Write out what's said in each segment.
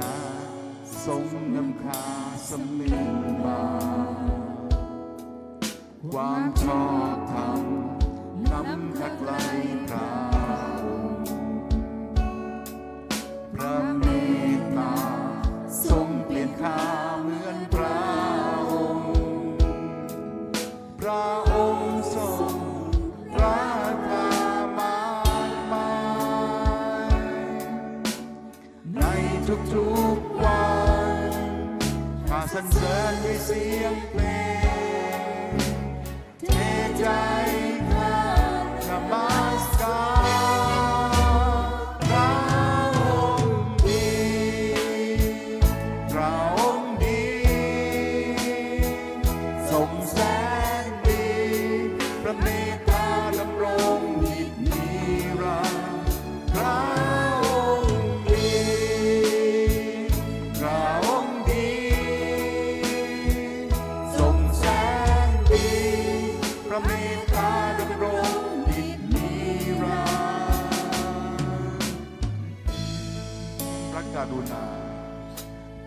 าทรงนำคาสำนึกมา ความชอบ ทุกๆวันข้าสรรเสริญด้วยเสียงเพลง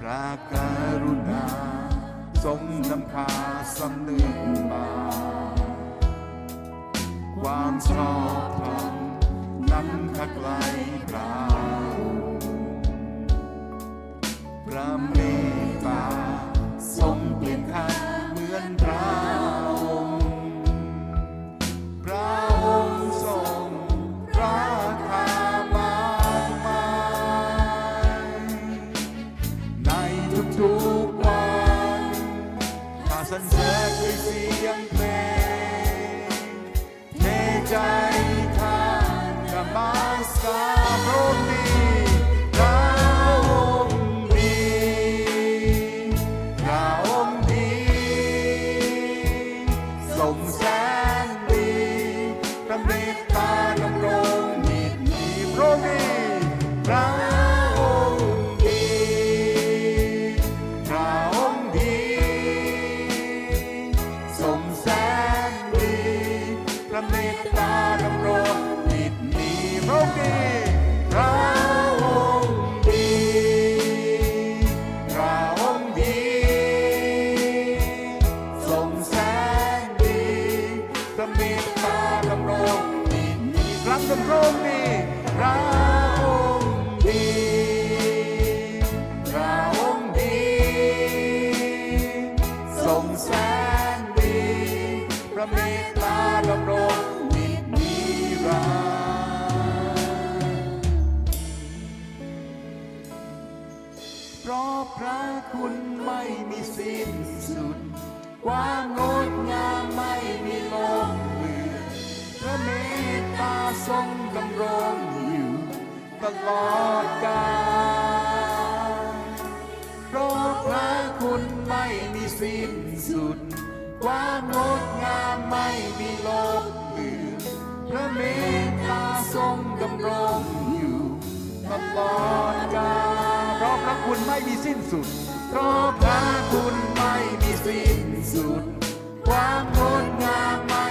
ระกรุณา ทรงนำพาสำนึกมา ความชอบธรรมนำขักไกลเราพระเม ทุกวันข้าสรรเสริญด้วยเสียงเพลงในใจ พระเมตาดำรงนิจนิพระดำรงดีพระองค์ดีพระองค์ดีทรงแสนดีพระเมตตาดำรงนิจนิรันดร์เพราะพระคุณไม่มีสิ้นสุด ความงดงามไม่มีลง ทรงดำรงอยู่ตลอดกาลเพราะพระคุณไม่มีสิ้นสุด ความงดงามไม่มีลบเลือนพระเมตตาทรงดำรงอยู่ตลอดกาลเพราะพระคุณไม่มีสิ้นสุด เพราะพระคุณไม่มีสิ้นสุด ความงดงามไม่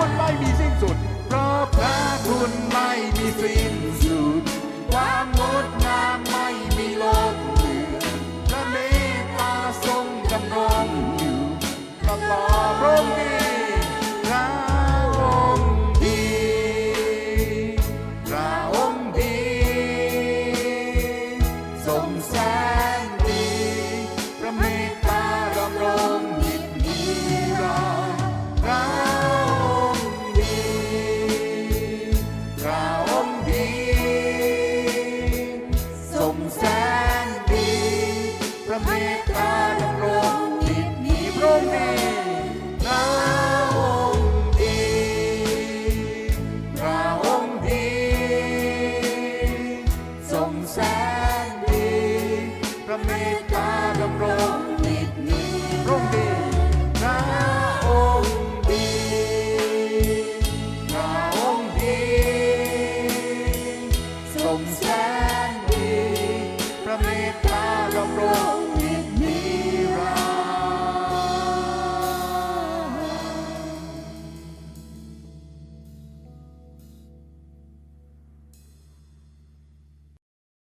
คุณไม่มีสิ้นสุด เพราะพระคุณไม่มีสิ้นสุด ความงด นดี พระเมตตาดำรง